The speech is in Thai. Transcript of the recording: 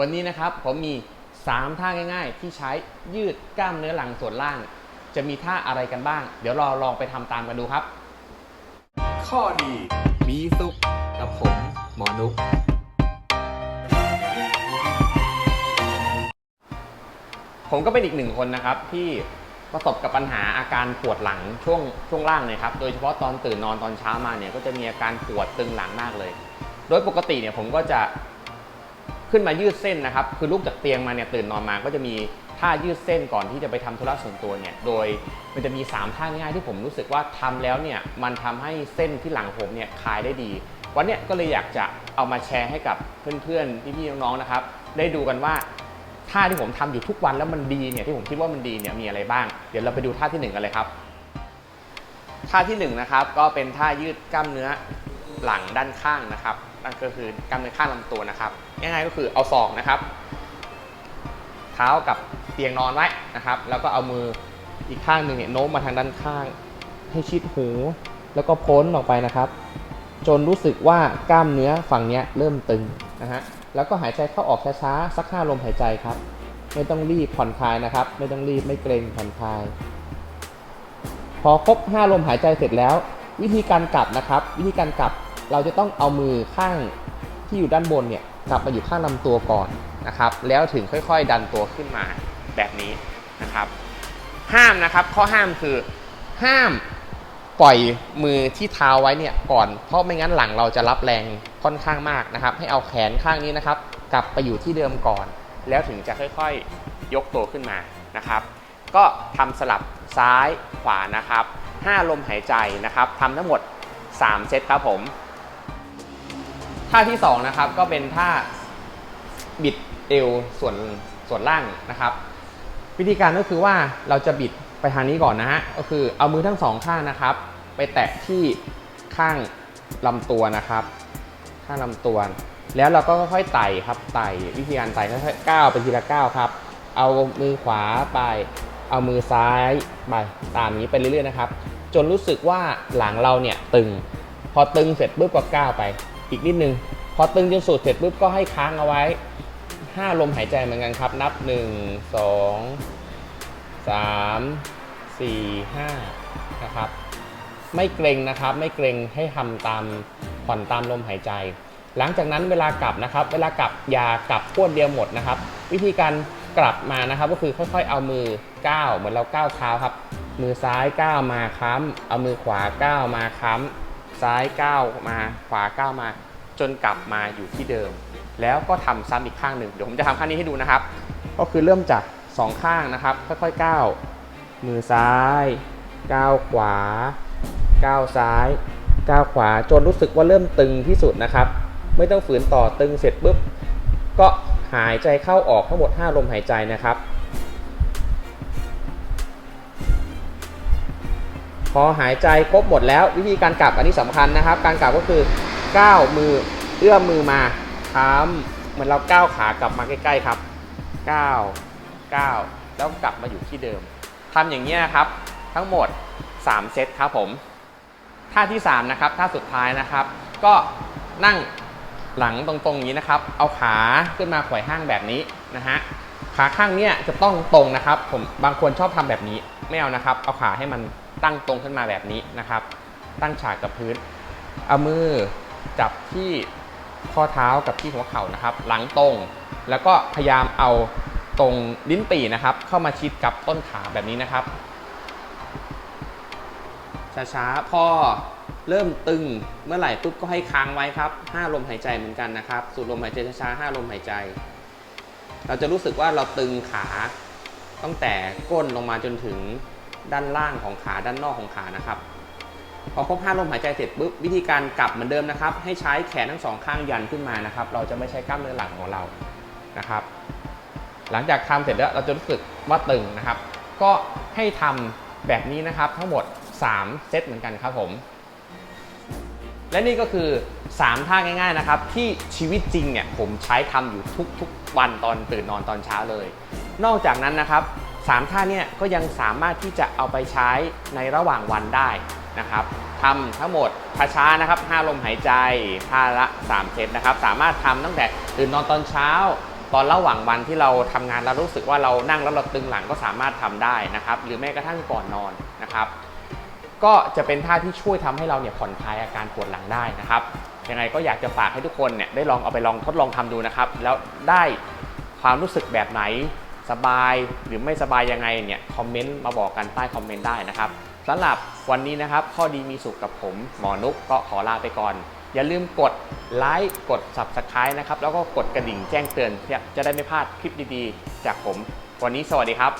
วันนี้นะครับผมมี 3 ท่าง่าย ๆ ที่ใช้ยืดกล้ามเนื้อหลังส่วนล่าง จะมีท่าอะไรกันบ้าง เดี๋ยวเราลองไปทำตามกันดูครับ ข้อดี มีสุขกับผมหมอนุกผมก็เป็นอีกหนึ่งคนนะครับที่ประสบกับปัญหาอาการปวดหลังช่วงช่วงล่างเนี่ยครับ โดยเฉพาะตอนตื่นนอนตอนเช้ามาเนี่ยก็จะมีอาการปวดตึงหลังมากเลย โดยปกติเนี่ยผมก็จะ ขึ้นมายืดเส้นนะครับ คือลุกจากเตียงมาเนี่ยตื่นนอนมาก็จะมีท่ายืดเส้นก่อนที่จะไปทำธุระส่วนตัวเนี่ยโดยมันจะมี 3 ท่าง่ายที่ผมรู้สึกว่าทำแล้วเนี่ยมันทำให้เส้นที่หลังผมเนี่ยคลายได้ดี วันเนี้ยก็เลยอยากจะเอามาแชร์ให้กับเพื่อนๆพี่ๆน้องๆนะครับ ได้ดูกันว่าท่าที่ผมทำอยู่ทุกวันแล้วมันดีเนี่ยที่ผมคิดว่ามันดีเนี่ยมีอะไรบ้าง เดี๋ยวเราไปดูท่าที่หนึ่งกันเลยครับ ท่าที่หนึ่งนะครับก็เป็นท่ายืดกล้ามเนื้อหลังด้านข้างนะครับ นั่นก็คือกล้ามเนื้อข้างลำตัวนะครับง่ายๆก็คือเอาศอกนะครับ เท้ากับเตียงนอนไว้นะครับ แล้วก็เอามืออีกข้างหนึ่งเนี่ยโน้มมาทางด้านข้าง ให้ชิดหู แล้วก็พ้นออกไปนะครับ จนรู้สึกว่ากล้ามเนื้อฝั่งนี้เริ่มตึงนะฮะแล้วก็หายใจเข้าออกช้าๆสักห้าลมหายใจครับ ไม่ต้องรีบผ่อนคลายนะครับ ไม่ต้องรีบไม่เกรงผ่อนคลาย พอครบ 5 ลมหายใจเสร็จแล้ว วิธีการกลับนะครับ วิธีการกลับ เราจะต้องเอามือข้างที่อยู่ด้านบนเนี่ยกลับมาอยู่ข้างลำตัวก่อนนะครับ แล้วถึงค่อยๆ ดันตัวขึ้นมาแบบนี้นะครับ ห้ามนะครับข้อห้ามคือห้ามปล่อยมือที่เท้าไว้เนี่ยก่อนเพราะไม่งั้นหลังเราจะรับแรงค่อนข้างมากนะครับ ให้เอาแขนข้างนี้นะครับ กลับไปอยู่ที่เดิมก่อน แล้วถึงจะค่อยๆ ยกตัวขึ้นมานะครับ ก็ทำสลับซ้ายขวานะครับ 5 ลมหายใจนะครับทำทั้งหมด 3 เซตครับผม ท่าที่2นะครับก็เป็นท่าบิดเอวส่วนส่วนล่างนะครับ วิธีการก็คือว่าเราจะบิดไปทางนี้ก่อนนะฮะก็คือเอามือทั้งสองข้างนะครับ ไปแตะที่ข้างลำตัวนะครับ ข้างลำตัว แล้วเราก็ค่อยๆไต่ครับไต่วิธีการไต่ค่อยๆก้าวไปทีละก้าวครับ เอามือขวาไป เอามือซ้ายไปตามนี้ไปเรื่อยๆนะครับ จนรู้สึกว่าหลังเราเนี่ยตึง พอตึงเสร็จปุ๊บก็ก้าวไป อีกนิดนึง พอตึงจนสุดเสร็จปุ๊บก็ให้ค้างเอาไว้ 5 ลมหายใจเหมือนกันครับ นับ 1 2 3 4 5 นะครับ ไม่เกรงนะครับ ไม่เกรงให้ทำตามผ่อนตามลมหายใจ หลังจากนั้นเวลากลับนะครับ เวลากลับอย่ากลับพวดเดียวหมดนะครับ วิธีการกลับมานะครับ ก็คือค่อยๆเอามือก้าวเหมือนเราก้าวเท้าครับ มือซ้ายก้าวมาค้ำเอามือขวาก้าวมาค้ำ ซ้ายก้าวมาขวาก้าวมา จนกลับมาอยู่ที่เดิม แล้วก็ทำซ้ำอีกข้างหนึ่งเดี๋ยวผมจะทำข้างนี้ให้ดูนะครับ ก็คือเริ่มจากสองข้างนะครับ ค่อยๆก้าวมือซ้ายก้าวขวาก้าวซ้ายก้าวขวาจนรู้สึกว่าเริ่มตึงที่สุดนะครับ ไม่ต้องฝืนต่อตึงเสร็จปุ๊บก็หายใจเข้าออกทั้งหมด 5 ลมหายใจนะครับ พอหายใจครบหมดแล้ววิธีการกลับอันนี้สำคัญนะครับ การกลับก็คือก้าวมือเอื้อมมือมาค้ำเหมือนเราก้าวขากลับมาใกล้ๆครับก้าวก้าวแล้วกลับมาอยู่ที่เดิมทำอย่างนี้ยครับ ทั้งหมด 3 เซตครับผมท่าที่ 3 นะครับท่าสุดท้ายนะครับ ก็นั่งหลังตรงๆอย่างนี้นะครับ เอาขาขึ้นมาไขว่ห้างแบบนี้นะฮะขาข้างเนี้ยจะต้องตรงนะครับ ผมบางคนชอบทำแบบนี้ ไม่เอานะครับ เอาขาให้มันตั้งตรงขึ้นมาแบบนี้นะครับ ตั้งฉากกับพื้น เอามือจับที่ข้อเท้ากับที่หัวเข่านะครับ หลังตรง แล้วก็พยายามเอาตรงลิ้นปี่นะครับ เข้ามาชิดกับต้นขาแบบนี้นะครับ ช้าๆ พอเริ่มตึงเมื่อไหร่ปุ๊บก็ให้ค้างไว้ครับ 5 ลมหายใจเหมือนกันนะครับ สูดลมหายใจช้าๆ5ลมหายใจ เราจะรู้สึกว่าเราตึงขา ตั้งแต่ก้นลงมาจนถึงด้านล่างของขาด้านนอกของขานะครับ พอครบ5ลมหายใจเสร็จปุ๊บวิธีการกลับเหมือนเดิมนะครับ ให้ใช้แขนทั้งสองข้างยันขึ้นมานะครับ เราจะไม่ใช้กล้ามเนื้อหลังของเรานะครับ หลังจากทำเสร็จแล้วเราจะรู้สึกว่าตึงนะครับ ก็ให้ทำแบบนี้นะครับทั้งหมด 3 เซตเหมือนกันครับผม และนี่ก็คือ 3 ท่าง่ายๆนะครับ ที่ชีวิตจริงเนี่ยผมใช้ทำอยู่ทุกๆวันตอนตื่นนอนตอนเช้าเลย นอกจากนั้นนะครับ3ท่าเนี่ยก็ยังสามารถที่จะเอาไปใช้ในระหว่างวันได้นะครับทำทั้งหมดช้าๆนะครับ5ลมหายใจท่าละ 3เซตนะครับ สามารถทำตั้งแต่ตื่นนอนตอนเช้า ตอนระหว่างวันที่เราทำงานแล้วรู้สึกว่าเรานั่งแล้วเราตึงหลังก็สามารถทำได้นะครับ หรือแม้กระทั่งก่อนนอนนะครับ ก็จะเป็นท่าที่ช่วยทำให้เราเนี่ยผ่อนคลายอาการปวดหลังได้นะครับยังไงก็อยากจะฝากให้ทุกคนเนี่ยได้ลองเอาไปลองทดลองทำดูนะครับ แล้วได้ความรู้สึกแบบไหน สบายหรือไม่สบายยังไงเนี่ยคอมเมนต์มาบอกกันใต้คอมเมนต์ได้นะครับสำหรับวันนี้นะครับข้อดีมีสุขกับผมหมอนุกก็ขอลาไปก่อน อย่าลืมกดไลค์กด Subscribe นะครับแล้วก็กดกระดิ่งแจ้งเตือนเพื่อจะได้ไม่พลาดคลิปดีๆ จากผม วันนี้สวัสดีครับ